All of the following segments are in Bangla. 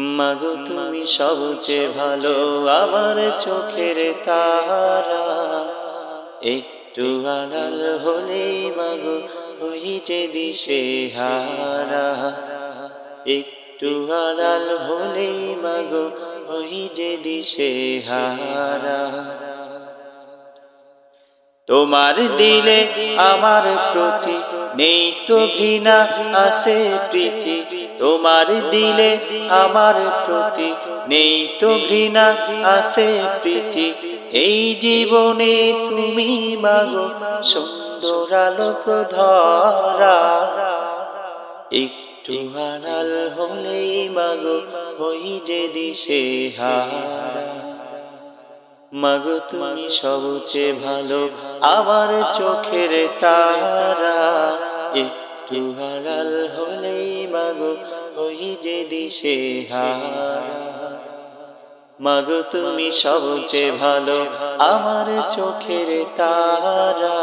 মাগো, তুমি সবচেয়ে ভালো আমার চোখের তারা। একটু আড়াল হলেই মাগো, ওই যে দিশে হারা। একটু আড়াল হলেই মাগো, ওই যে দিশে হারা। তোমার দিলে আমার প্রতি নেই তো ঘৃণা আছে প্রীতি। তোমার দিলে আমার প্রতি নেই তো ঘৃণা আছে প্রীতি। এই জীবনে তুমি মাগো সুন্দর আলোক ধরা। একটু আড়াল হলেই মাগো ওই যে দিশে হারা মাগো তুমি সবচেয়ে ভালো। আমার চোখের তারা একটু হারাল হলেই মাগো ওই যে দিশে মাগো তুমি সবচেয়ে ভালো। আমার চোখের তারা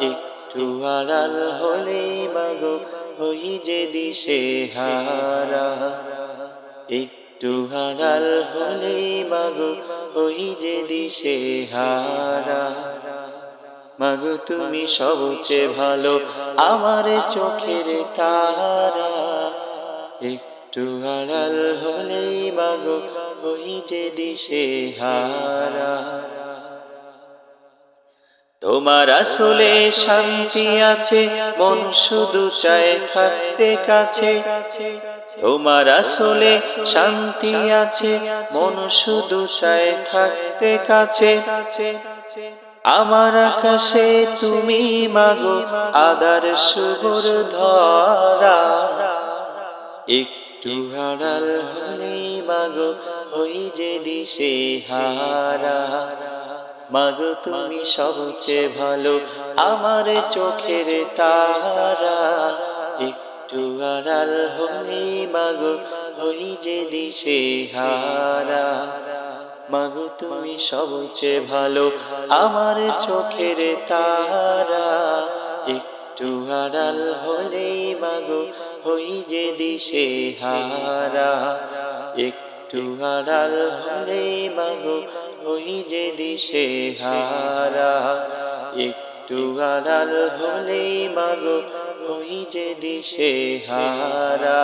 একটু আড়াল হলেই মাগো ওই যে দিশে হারা। একটু হারাল হলেই মাগো, ওই যে দিশে হারা। মাগো, তুমি সবচেয়ে ভালো আমার চোখের তারা। একটু আড়াল হলেই মাগো, ওই যে দিশে হারা। তোমার আসলে শান্তি আছে, মন শুধু চায় থাকতে কাছে। তোমার আসলে শান্তি আছে, মন শুধু চায় থাকতে কাছে। আমার আকাশে তুমি মাগো আদার সুবর ধরা। একটু হারাল হলেই মাগো, ওই যে দিশে হারা। মাগো, তুমি সবচেয়ে ভালো, আমার চোখের তারা। একটু হলেই মাগো, ওই যে দিশে হারা। মাগো, তুমি সবচেয়ে ভালো, আমার চোখের তারা। একটু আড়াল হলেই মাগো হই যে দিশে হারা। একটু আড়াল হলেই মাগো হই যে দিশে হারা। একটু হলেই মাগো ওই যে দিশে হারা।